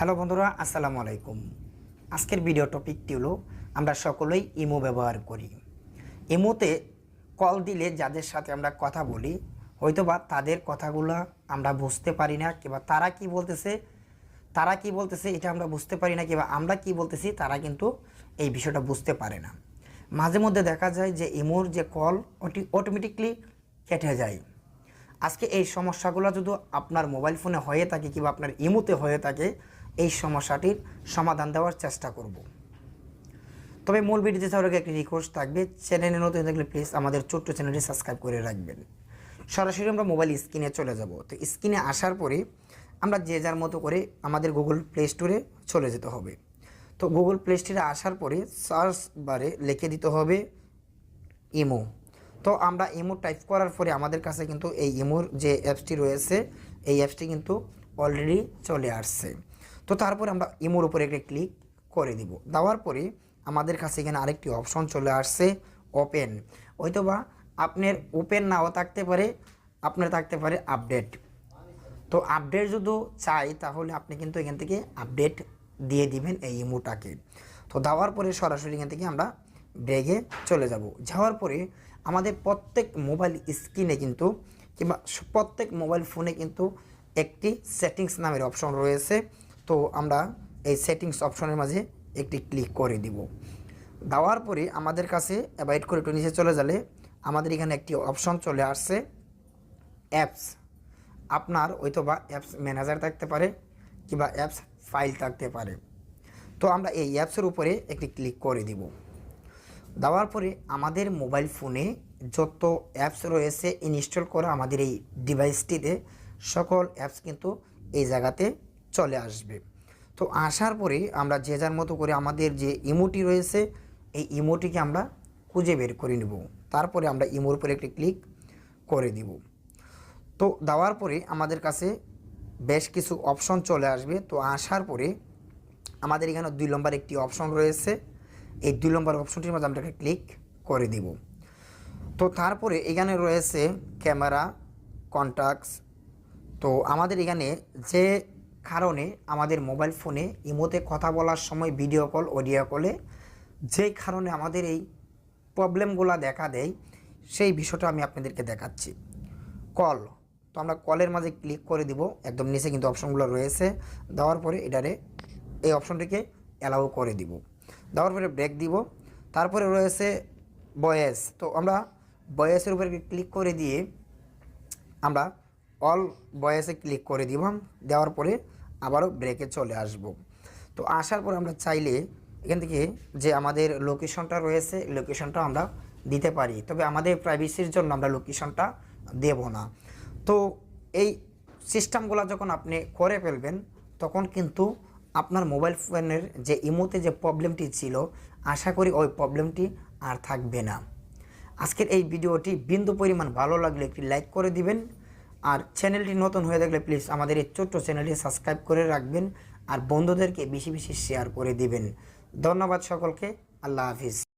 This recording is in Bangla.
হ্যালো বন্ধুরা, আসসালামু আলাইকুম। আজকের ভিডিও টপিকটি হলো, আমরা সকলেই ইমো ব্যবহার করি। ইমোতে কল দিলে যাদের সাথে আমরা কথা বলি, হয়তোবা তাদের কথাগুলো আমরা বুঝতে পারি না, কিংবা তারা কি বলতেছে, তারা কি বলতেছে এটা আমরা বুঝতে পারি না, কিংবা আমরা কি বলতেছি তারা কিন্তু এই বিষয়টা বুঝতে পারে না। মাঝে মধ্যে দেখা যায় যে ইমোর যে কল ওটি অটোমেটিকলি কেটে যায়। আজকে এই সমস্যাগুলো যদি আপনার মোবাইল ফোনে হয়ে থাকে, কিংবা আপনার ইমুতে হয়ে থাকে এই সমস্যাটির সমাধান দেওয়ার চেষ্টা করব। তবে মূল ভিডিওতে যাওয়ার আগে একটি রিকোয়েস্ট থাকবে, চ্যানেলে নতুন থাকলে প্লিজ আমাদের ছোট্ট চ্যানেলটি সাবস্ক্রাইব করে রাখবেন। সরাসরি আমরা মোবাইল স্ক্রিনে চলে যাব। তো স্ক্রিনে আসার পরে আমরা যে যার মতো করে আমাদের গুগল প্লে স্টোরে চলে যেতে হবে। তো গুগল প্লে স্টোরে আসার পরে সার্চ বারে লিখে দিতে হবে ইমো তো আমরা ইমো টাইপ করার পরে আমাদের কাছে কিন্তু এই ইমোর যে অ্যাপসটি রয়েছে, এই অ্যাপসটি কিন্তু অলরেডি চলে আসছে। তো তারপরে আমরা ইমোর উপরে একটা ক্লিক করে দিব। দেওয়ার পরে আমাদের কাছে এখানে আরেকটি অপশন চলে আসছে ওপেন হয়তোবা আপনার ওপেন নাও থাকতে পারে, আপনার থাকতে পারে আপডেট তো আপডেট যদি চাই, তাহলে আপনি কিন্তু এখান থেকে আপডেট দিয়ে দিবেন এই ইমোটাকে। তো দেওয়ার পরে সরাসরি এখান থেকে আমরা ব্রেগে চলে যাব। যাওয়ার পরে আমাদের প্রত্যেক মোবাইল স্ক্রিনে কিন্তু কিংবা প্রত্যেক মোবাইল ফোনে কিন্তু একটি সেটিংস নামের অপশন রয়েছে। তো আমরা এই সেটিংস অপশনের মাঝে একটি ক্লিক করে দিব। দেওয়ার পরে আমাদের কাছে অ্যাভয়েড করে একটু নিচে চলে গেলে আমাদের এখানে একটি অপশন চলে আসছে অ্যাপস আপনার হয়তো বা অ্যাপস ম্যানেজার থাকতে পারে কিংবা অ্যাপস ফাইল থাকতে পারে। তো আমরা এই অ্যাপসের উপরে একটি ক্লিক করে দিব। দেওয়ার পরে আমাদের মোবাইল ফোনে যত অ্যাপস রয়েছে ইনস্টল করা আমাদের এই ডিভাইসটিতে সকল অ্যাপস কিন্তু এই জায়গাতে চলে আসবে। তো আসার পরে আমরা যে যার মতো করে আমাদের যে ইমোটি রয়েছে, এই ইমোটিকে আমরা খুঁজে বের করে নেব। তারপরে আমরা ইমোর উপরে একটি ক্লিক করে দিব। তো দেওয়ার পরে আমাদের কাছে বেশ কিছু অপশন চলে আসবে। তো আসার পরে আমাদের এখানে দুই নম্বর একটি অপশন রয়েছে। এই দুই নম্বর অপশনটির মধ্যে আমরা ক্লিক করে দিব। তো তারপরে এখানে রয়েছে ক্যামেরা কন্ট্যাক্টস তো আমাদের এখানে যে কারণে আমাদের মোবাইল ফোনে ইমোতে কথা বলার সময় ভিডিও কল, অডিও কলে যে কারণে আমাদের এই প্রবলেমগুলো দেখা দেয়, সেই বিষয়টা আমি আপনাদেরকে দেখাচ্ছি। কল, তো আমরা কলের মাঝে ক্লিক করে দিব, একদম নিচে কিন্তু অপশনগুলো রয়েছে। দেওয়ার পরে এটারে, এই অপশনটিকে অ্যালাউ করে দিব। দেওয়ার পরে ব্রেক দিব। তারপরে রয়েছে বয়েস তো আমরা বয়েসের উপরে ক্লিক করে দিয়ে আমরা অল বয়েসে ক্লিক করে দিলাম দেওয়ার পরে আবারও ব্রেকে চলে আসব। তো আসার পর আমরা চাইলে এখান থেকে যে আমাদের লোকেশনটা রয়েছে লোকেশনটা আমরা দিতে পারি। তবে আমাদের প্রাইভেসির জন্য আমরা লোকেশনটা দেব না। তো এই সিস্টেমগুলো যখন আপনি করে ফেলবেন, তখন কিন্তু আপনার মোবাইল ফোনের যে ইমোতে যে প্রবলেমটি ছিল, আশা করি ওই প্রবলেমটি আর থাকবে না। আজকের এই ভিডিওটি বিন্দু পরিমাণ ভালো লাগলে একটি লাইক করে দিবেন আর চ্যানেলটি নতুন হয়ে থাকলে প্লিজ আমাদের এই ছোট্ট চ্যানেলটি সাবস্ক্রাইব করে রাখবেন আর বন্ধুদেরকে বেশি বেশি শেয়ার করে দিবেন। ধন্যবাদ সকলকে। আল্লাহ হাফিজ।